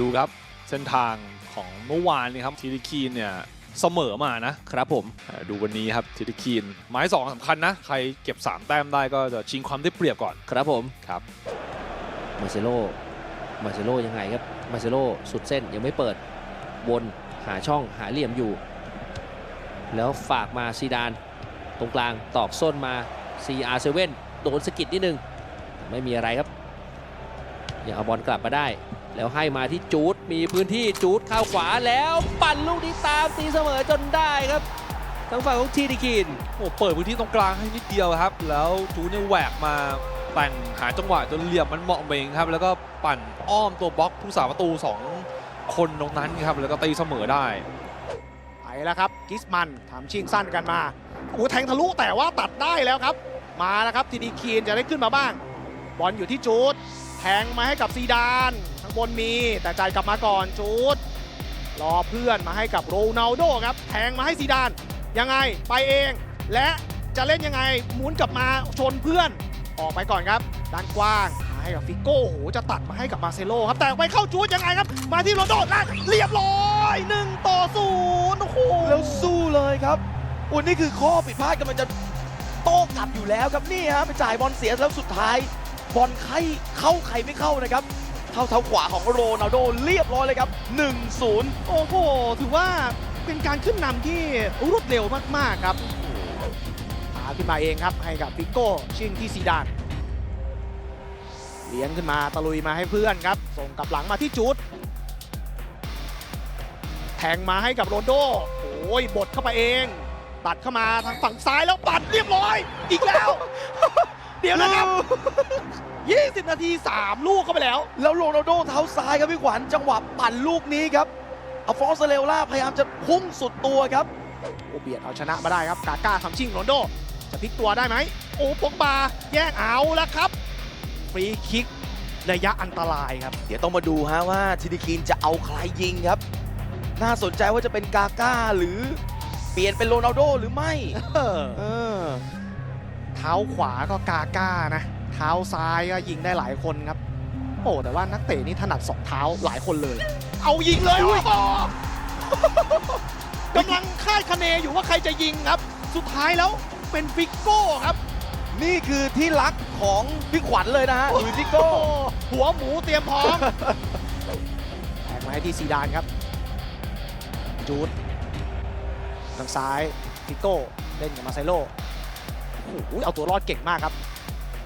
ดูครับเส้นทางของเมื่อวานนี่ครับทีดีคีนเนี่ยเสมอมานะครับผมเอ่อดูวันนี้ครับทีดีคีนไม้สองสำคัญนะ ใครเก็บ 3 แต้มได้ก็จะชิงความได้เปรียบก่อนครับผมครับมาเซโลมาเซโลยังไงครับมาเซโลสุดเส้นยังไม่เปิดวนหาช่องหาเหลี่ยมอยู่ แล้วฝากมาซีดาน ตรงกลางตอกส้นมา CR7 โดนสะกิดนิดนึงแต่ไม่มีอะไรครับยังเอาบอลกลับมาได้ แล้วให้มาที่จูดมีพื้นที่จูดเข้าขวาแล้วปั่นลูกนี้ตามตีเสมอจนได้ครับทางฝั่งของทีดีคีนโอ้เปิดพื้นที่ตรงกลางให้นิดเดียวครับ แล้วจูเนี่ยแหวกมาแต่งหาจังหวะจนเหลี่ยมมันเหมาะเองครับ แล้วก็ปั่นอ้อมตัวบล็อกผู้สาประตู 2 คนตรงนั้นครับแล้วก็ตีเสมอได้ไปแล้วครับกิสมันทำชิงสั้นกันมาโอ้โหแทงทะลุแต่ว่าตัดได้แล้วครับ มาแล้วครับทีดีคีนจะได้ขึ้นมาบ้างบอลอยู่ที่จูดแท งมาให้กับซีดานข้างบนมีแต่จ่ายกลับมาก่อนจูดรอเพื่อนมาให้กับโรนัลโดครับแทงมาให้ซีดานยังไงไปเอง และจะเล่นยังไงหมุนกลับมาชนเพื่อนออกไปก่อนครับด้านกว้างมาให้กับฟิโก้โอ้โหจะตัดมาให้กับมาเซโลครับแต่ไปเข้าจูดยังไงครับ มาที่โรนัลโดและเรียบร้อยหนึ่งต่อศูนย์โอ้โหแล้วสู้เลยครับอุ้ยนี่คือข้อผิดพลาดกำลังจะโต้กลับอยู่แล้วครับนี่ฮะไปจ่ายบอลเสียแล้วสุดท้าย บอลใครเข้าใครไม่เข้านะครับเท้าเท้าขวาของโรนัลโดเรียบร้อยเลยครับ 1-0 โอ้โห ถือว่าเป็นการขึ้นนำที่รวดเร็วมาก ๆ ครับหาขึ้นมาเองครับ ให้กับฟิโก้ชิงที่ซีดาน เลี้ยงขึ้นมาตะลุยมาให้เพื่อนครับ ส่งกลับหลังมาที่จูดแทงมาให้กับโรนโด โอ้ยบดเข้าไปเอง ตัดเข้ามาทางฝั่งซ้ายแล้วปัดเรียบร้อย อีกแล้ว เดี๋ยวนะครับ 20 นาที 3 ลูกเข้าไปแล้ว แล้วโรนัลโดเท้าซ้ายครับพี่ขวัญจังหวะปั่นลูกนี้ครับอัลฟองโซเรลล่าพยายามจะพุ่งสุดตัวครับ โอเบียดเอาชนะมาได้ครับ กาก้าทำชิงโรนลโด จะพลิกตัวได้ไหม โอ้ปกบาแย่งเอาแล้วครับ ฟรีคิกระยะอันตรายครับ เดี๋ยวต้องมาดูฮะว่าทิดิคีนจะเอาใครยิงครับ น่าสนใจว่าจะเป็นกาก้าหรือเปลี่ยนเป็นโรนัลโดหรือไม่ เออ เออเท้าขวาก็กาก้านะ เท้าซ้ายก็ยิงได้หลายคนครับ โอ้แต่ว่านักเตะนี่ถนัดสองเท้าหลายคนเลย เอายิงเลยโอ้โหกำลังคาดคะเนอยู่ว่าใครจะยิงครับ สุดท้ายแล้วเป็นฟิกโก้ครับ นี่คือที่รักของพี่ขวัญเลยนะฮะหลุยส์ฟิโก้โอ้หัวหมูเตรียมพร้อมแทงมาให้ที่ซีดานครับ จูดทางซ้ายฟิโก้เล่นกับมาไซโล โอ้โหเอาตัวรอดเก่งมากครับ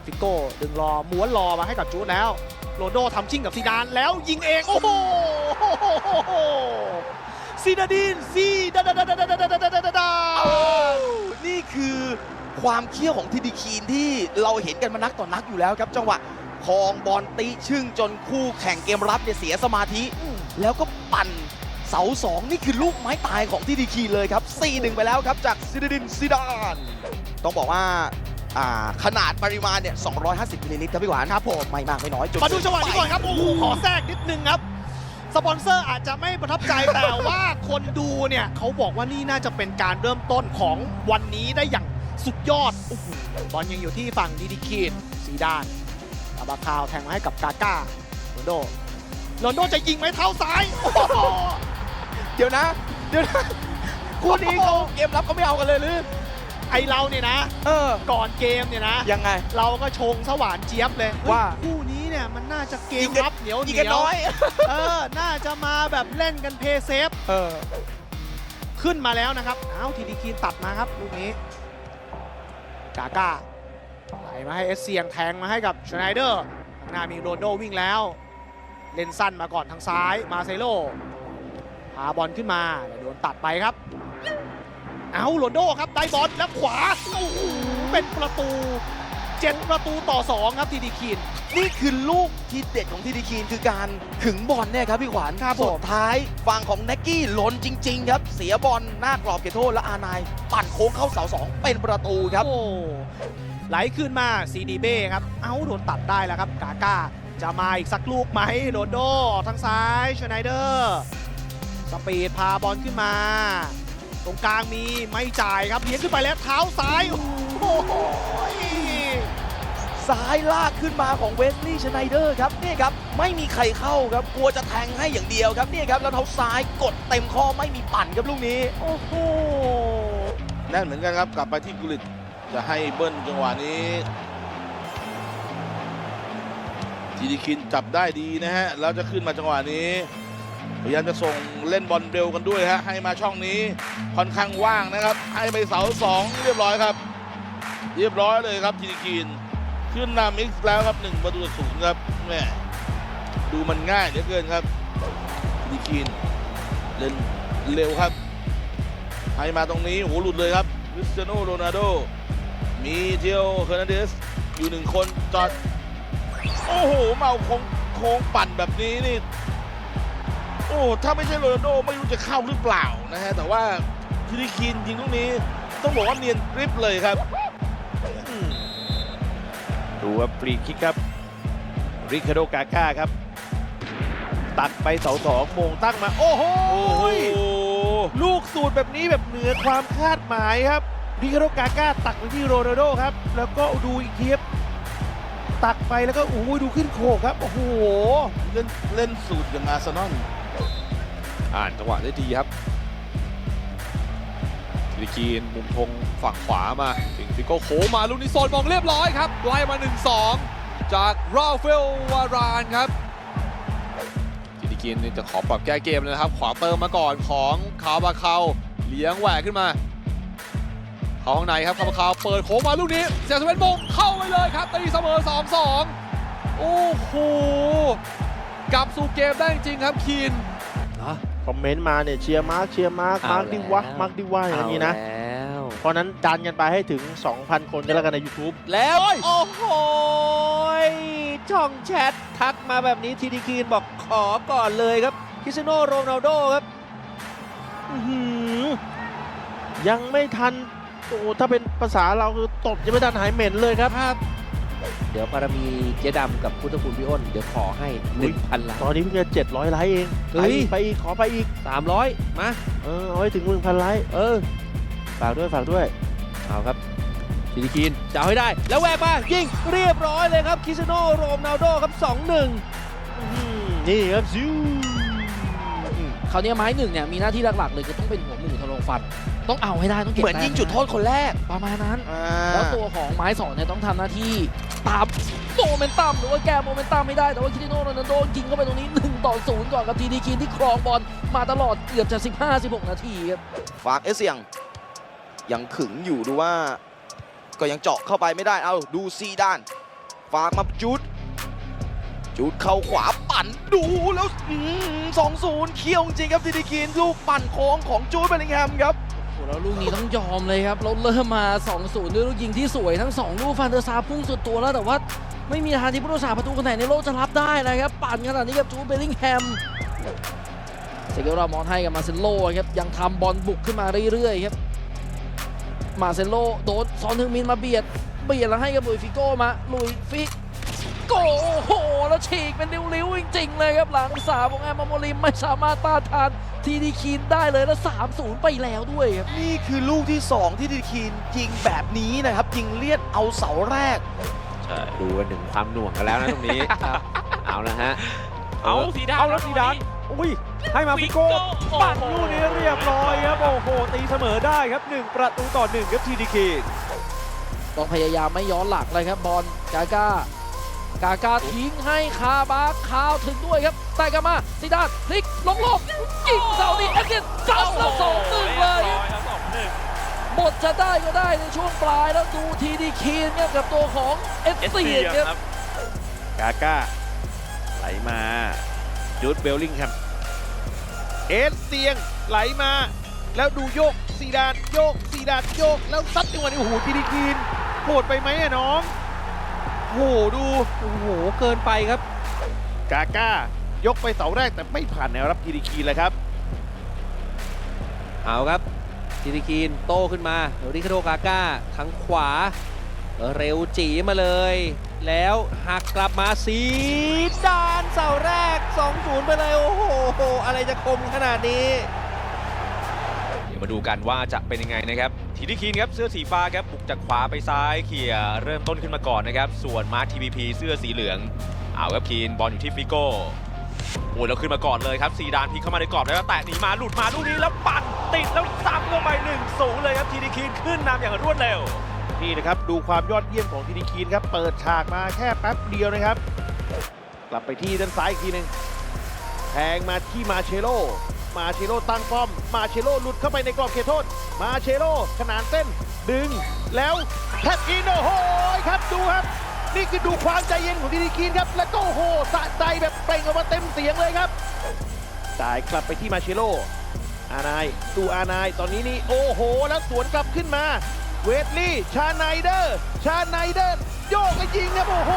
ฟิโก้ดึงรอม้วนรอมาให้กับจูดแล้วโรนลโดทำชิ่งกับซีดานแล้วยิงเองโอ้โหซีดาดินซีดาดาดาดาดาดาดาดาดาดานี่คือความเขี้ยวของทีดีคีนที่เราเห็นกันมานักต่อนักอยู่แล้วครับ จังหวะคลองบอลตีชึ่งจนคู่แข่งเกมรับเนี่ยเสียสมาธิ แล้วก็ปั่น เสาสองนี่คือลูกไม้ตายของทีดีคีนเลยครับ 4-1 ไปแล้วครับจากซิดาดินซิดานต้องบอกว่าอ่าขนาดปริมาณเนี่ย 250มิลลิลิตรครับพี่หวานครับผมไม่มากไม่น้อยจนมาดูจังหวะนี้ก่อนไปครับ โอ้โหขอแทรกนิดนึงครับ สปอนเซอร์อาจจะไม่ประทับใจแต่ว่าคนดูเนี่ย เขาบอกว่านี่น่าจะเป็นการเริ่มต้นของวันนี้ได้อย่างสุดยอดโอ้โหบอลยังอยู่ที่ฝั่งดีดีคีนสีดานอาบาคาวแทงมาให้กับกาก้าโรนลโดโรนลโดจะยิงไหมเท้าซ้ายโอ้โหเดี๋ยวนะ เดี๋ยวนะคู่นี้เขาเกมรับเขาไม่เอากันเลยหรือ ไอเราเนี่ยนะ เออ ก่อนเกมเนี่ยนะ ยังไง เราก็ชงสว่านเจี๊ยบเลยว่าเฮ้ยคู่นี้เนี่ยมันน่าจะเกยิมงกันรับเหนียวเหยิงนีกันยวน้อย เออ น่าจะมาแบบเล่นกันเพย์เซฟ เออ ขึ้นมาแล้วนะครับ เอ้าทีดีคีนตัดมาครับลูกนี้กาก้าไหลมาให้เอสเซียงแทงมาให้กับชไนเดอร์ข้างหน้ามีโรนลโดวิ่งแล้ว เล่นสั้นมาก่อนทางซ้ายมาเซโลพาบอลขึ้นมาแต่โดนตัดไปครับ เอาโรนลโดครับได้บอลแล้วขวาโอ้โหเป็นประตูเจ็ดประตูต่อสองครับทีดีคีนนี่คือลูกทีเด็ดของทีดีคีนคือการขึงบอลเนี่ยครับพี่ขวัญครับผม สุดท้ายฝั่งของแน็กกี้หล่นจริง ๆ ครับ เสียบอลหน้ากรอบเขตโทษและอานายปั่นโค้งเข้าเสาสองเป็นประตูครับ โอ้ไหลขึ้นมาซีดีเบ้ครับ เอ้าโดนตัดได้แล้วครับ กาก้า จะมาอีกสักลูกไหมโรนลโดทางซ้ายชไนเดอร์ สปีดพาบอลขึ้นมา ตรงกลางมีไม่จ่ายครับเลี้ยงขึ้นไปแล้วเท้าซ้ายโอ้โหซ้ายลากขึ้นมาของเวสลีย์ชไนเดอร์ครับนี่ครับไม่มีใครเข้าครับกลัวจะแทงให้อย่างเดียวครับนี่ครับแล้วเท้าซ้ายกดเต็มข้อไม่มีปั่นครับลูกนี้ โอ้โหแน่นเหมือนกันครับกลับไปที่กุลิตจะให้เบิ้ลจังหวะนี้ทีดีคินจับได้ดีนะฮะแล้วจะขึ้นมาจังหวะนี้ พยายามจะส่งเล่นบอลเร็วกันด้วยฮะให้มาช่องนี้ค่อนข้างว่างนะครับ ให้ไปเสาสองเรียบร้อยครับ เรียบร้อยเลยครับทีดีคินขึ้นนำอีกแล้วครับหนึ่งประตูต่อศูนย์ครับแม่ดูมันง่ายเหลือเกินครับทีดีคินเล่นเร็วครับ ให้มาตรงนี้โอ้โหหลุดเลยครับคริสเตียโนโรนัลโดมีเทียวเฮอร์นันเดสอยู่หนึ่งคนจอดโอ้โหเมาโค้งโค้งปั่นแบบนี้นี่ โอ้ถ้าไม่ใช่โรนัลโดไม่รู้จะเข้าหรือเปล่านะฮะแต่ว่าทีนิคินยิงลูกนี้ต้องบอกว่าเนียนกริปเลยครับดูว่าฟรีคิกครับริคาโดกาก้าครับ ตัดไปเสาสองโมงตั้งมาโอ้โหโอ้โหลูกสูตรแบบนี้แบบเหนือความคาดหมายครับริคาโดกาก้าตักไปที่โรนัลโดครับ แล้วก็ดูอีกทีครับตักไปแล้วก็โอ้โหดูขึ้นโขกครับ โอ้โห เล่นเล่นสูตรอย่างอาร์เซนอล อ่านจังหวะได้ดีครับทีดีคีนมุมธงฝั่งขวามาถึงฟิโก้โคมาลูกนี้โซนมองเรียบร้อยครับไล่มา 1-2 จากราเฟลวารานครับทีดีคีนจะขอปรับแก้เกมเลยนะครับ ขวาเติมมาก่อนของคาบาคาเลี้ยงแหวกขึ้นมา เขาข้างในครับคาบาคาเปิดโคมาลูกนี้เสียสเวนมงเข้าไปเลยครับตีเสมอ 2-2 โอ้โห กลับสู่เกมได้จริงๆครับคีนคอมเมนต์มาเนี่ยเชียร์มาร์คเชียร์มาร์คเอามาร์คดิวะแล้วมาร์คดิวะอย่างนี้นะเแล้วเพราะนั้นดันกันไปให้ถึง 2,000 คนกันแล้วกันใน YouTube แล้ว โอ้โหช่องแชททักมาแบบนี้ทีดีคีนบอกขอก่อนเลยครับคริสเตียโนโรนัลโดครับอื้อหือยังไม่ทันโอ้ถ้าเป็นภาษาเราคือตบยังไม่ทันหายเหม็นเลยครับ เดี๋ยวพารมีเจ๊ดำกับพุทธคุณพี่อ้นเดี๋ยวขอให้1,000ล้าตอนนนี้เพิ่งจะ700ไลค์เองไปเฮ้ยอีกไปอีกขอไปอีก300มา เออเอาให้ถึง1,000ไลค์เออ ฝากด้วยฝากด้วย เอาครับทีดีคีนจะเอาให้ได้ แล้วแหวกมายิงเรียบร้อยเลยครับคริสเตียโนโรนัลโดครับ 2-1 อื้อหือนี่ครับซิวคราวนี้ไม้หนึ่งเนี่ยมีหน้าที่หลักๆเลยคือต้องเป็นหัวหมูทะลวงฟัน ต้องเอาให้ได้ต้องเก็บเหมือนแต้ยิงจุดโทษคนแรกประมาณนั้นอ่าแล้วตัวของไม้สองเนี่ยต้องทำหน้าที่ตามโมเมนตัมหรือว่าแก้โมเมนตัมไม่ได้แต่ว่าคริสเตียโนโรนัลโดยิงเข้าไปตรงนี้1ต่อ0ก่อนกับทีดีคีนที่ครองบอลมาตลอดเกือบจะ 15-16 นาทีครับฝากเอสเซียงยังขึงอยู่ดูว่าก็ยังเจาะเข้าไปไม่ได้ เอาดูซีด้าน ฝากมาจุด จุดเข้าขวาปั่นดูแล้วสองศูนย์เคี่ยวจริงครับทีดีกินลูกปั่นโค้งของจูดเบลลิงแฮมครับโอ้โห แล้วลูกนี้ต้องยอมเลยครับเราเริ่มมา 2-0 ด้วยลูกยิงที่สวยทั้ง 2 ลูกฟันเดอร์ซาพุ่งสุดตัวแล้วแต่ว่าไม่มีทางที่ผู้รักษาประตูคนไหนในโลกจะรับได้นะครับปั่นขนาดนี้กับจูเบลลิงแฮมเซเกลรามอนให้กับมาเซโลครับยังทำบอลบุกขึ้นมาเรื่อยๆครับมาเซโลโดนซอนทึงมินมาเบียดเบียดแล้วให้กับลุยฟิโก้มาลุยฟิโก้โอ้โหแล้วฉีกเป็นริ้วๆจริงๆเลยครับหลังสามของแอมมาโมลิมไม่สามารถต้านทาน ทีดีคีนได้เลยแล้ว3-0 ไปแล้วด้วยครับ นี่คือลูกที่ 2 ที่ทีดีกินยิงแบบนี้นะครับ ยิงเลียดเอาเสาแรกดูกันถึงความหน่วงกันแล้วนะตรงนี้ เอาละฮะ เอาสีดานเอาแล้วสีดานอุ้ยให้มาฟิโก้ปั่นลูกนี้เรียบร้อยครับ โอ้โห ตีเสมอได้ครับ 1 ประตูต่อ1ครับทีดีคีต้องพยายามไม่ย้อนหลักเลยครับบอลกาก้า กาก้าทิ้งให้คาบาคาวถึงด้วยครับแต่กลับมาซิดานพลิกลงหลบยิงเสานี้เอ็ดเดียนเสาแล้วสองหนึ่งเลยหมดจะได้ก็ได้ในช่วงปลายแล้วดูทีดีคีนครับกับตัวของเอสเซียนครับกาก้าไหลมาจูดเบลลิงแฮมเอสเตียงไหลมา แล้วดูโยกซีดานโยกซีดานโยก แล้วซัดจังหวะนี้โอ้โหทีดีคีนโหดไปไหมอะน้อง โอ้โหดูโอ้โหเกินไปครับ กาก้ายกไปเสาแรกแต่ไม่ผ่านแนวรับทีดีคีนเลยครับเอาครับทีดีคีนโต้ขึ้นมาริคาโดกาก้าทางขวา เร็วจีมาเลย แล้วหักกลับมาสีดานเสาแรก 2-0 ไปเลยโอ้โหอะไรจะคมขนาดนี้ เดี๋ยวมาดูกันว่าจะเป็นยังไงนะครับ ทีดีคีนครับเสื้อสีฟ้าครับบุกจากขวาไปซ้ายเขี่ยเริ่มต้นขึ้นมาก่อนนะครับ ส่วนมาร์คทีพีพีเสื้อสีเหลืองเอาครับคีนบอลอยู่ที่ฟิโก้โอ้ยแล้วขึ้นมาก่อนเลยครับซีดานพลิกเข้ามาในกรอบแล้วแตะหนีมาหลุดมาลูกนี้แล้วปั่นติดแล้วซ้ำเข้าไป1นศูนย์เลยครับทีดีคีนขึ้นนำอย่างรวดเร็วนี่นะครับดูความยอดเยี่ยมของทีดีคีนครับเปิดฉากมาแค่แป๊บเดียวนะครับ กลับไปที่ด้านซ้ายอีกทีหนึ่งแทงมาที่มาเชโล มาเชโลตั้งป้อม มาเชโลหลุดเข้าไปในกรอบเขตโทษ มาเชโลขนานเส้นดึงแล้วแทบอินโอ้โหครับดูครับ นี่คือดูความใจเย็นของทีดีคีนครับ แล้วก็โอ้โหสะใจแบบเปล่งออกมาเต็มเสียงเลยครับจ่ายกลับไปที่มาเชโล อานายดูอานายตอนนี้นี่โอ้โห แล้วสวนกลับขึ้นมา เวทลี่ ชาไนเดอร์ ชาไนเดอร์ โยกก็ยิงครับโอ้โห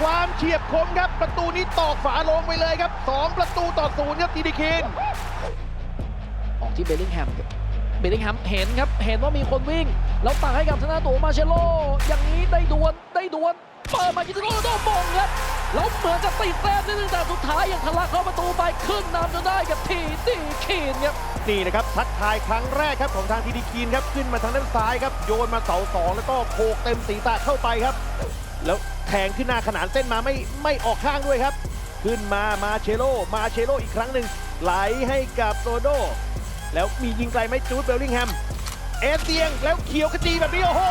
ความเฉียบคมครับ ประตูนี้ตอกฝาลงไปเลยครับ 2 ประตูต่อศูนย์ครับทีดีคินออกที่เบลลิงแฮมครับเบลลิงแฮมเห็นครับ เห็นว่ามีคนวิ่ง แล้วตักให้กับทางด้านตัวมาเชโล อย่างนี้ได้ดวลได้ดวลเปิดมากิติโลโดมงครับแล้วเหมือนจะติดแต้มนิดนึงแต่สุดท้ายยังทะลักเข้าประตูไปขึ้นนำจนได้กับทีดีคีนครับนี่นะครับทักทายครั้งแรกครับของทางทีดีคีนครับขึ้นมาทางด้านซ้ายครับโยนมาเสาสองแล้วก็โขกเต็มศีรษะเข้าไปครับ แล้ว แทงขึ้นหน้าขนานเส้นมาไม่ไม่ออกข้างด้วยครับ ขึ้นมามาเชโลมาเชโลอีกครั้งหนึ่งไหลให้กับโรโด แล้วมียิงไกลไหมจูดเบลลิงแฮมเอสเซียงแล้วเขียวขจีแบบนี้โอ้โห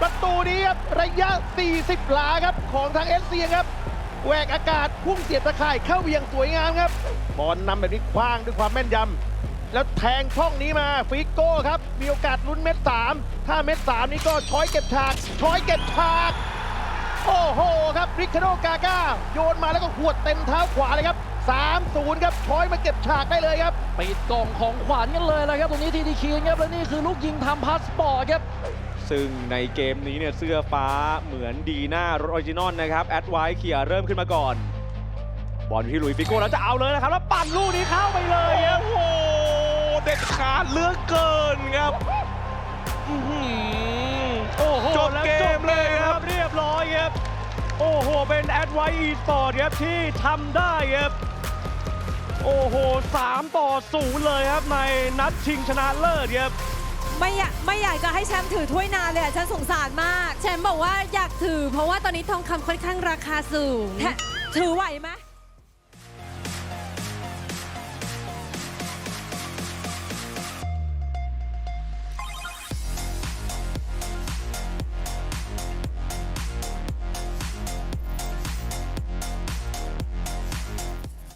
ประตูนี้ครับระยะ 40 หลาครับของทางเอสเซียงครับแหวกอากาศพุ่งเสียบตะข่ายเข้าอย่างสวยงามครับบอลนำแบบนี้คว้างด้วยความแม่นยำ แล้วแทงช่องนี้มาฟิกโก้ครับ มีโอกาสลุ้นเม็ด3ถ้าเม็ด3นี้ก็ช้อยเก็บฉาก ช้อยเก็บฉาก โอ้โหครับริคาโดกาก้า โยนมาแล้วก็หวดเต็มเท้าขวาเลยครับ3-0 ครับช้อยมาเก็บฉากได้เลยครับปิดกล่องของขวัญกันเลยนะครับ ตรงนี้ทีดีคีนครับและนี่คือลูกยิงทำพาสปอร์ตครับซึ่งในเกมนี้เนี่ยเสื้อฟ้าเหมือนดีหน้ารถออริจินอลนะครับ แอดไวท์เขี่ยเริ่มขึ้นมาก่อน บอลอยู่ที่หลุยส์ฟิโก้แล้วจะเอาเลยนะครับ แล้วปั่นลูกนี้เข้าไปเลยครับโอ้โห เด็ดขาดเหลือกเกินครับอื้อหือโอ้โหจบเกมเลยครับเรียบร้อยครับ โอ้โห เป็นแอดไวท์อีสปอร์ตครับที่ทำได้ครับ โอ้โห3ต่อ0เลยครับในนัดชิงชนะเลิศครับไม่อยากไม่อยากจะให้แชมป์ถือถ้วยนานเลยอะฉันสงสารมาก แชมป์บอกว่าอยากถือ เพราะว่าตอนนี้ทองคำค่อนข้างราคาสูงแทถือไหวไหม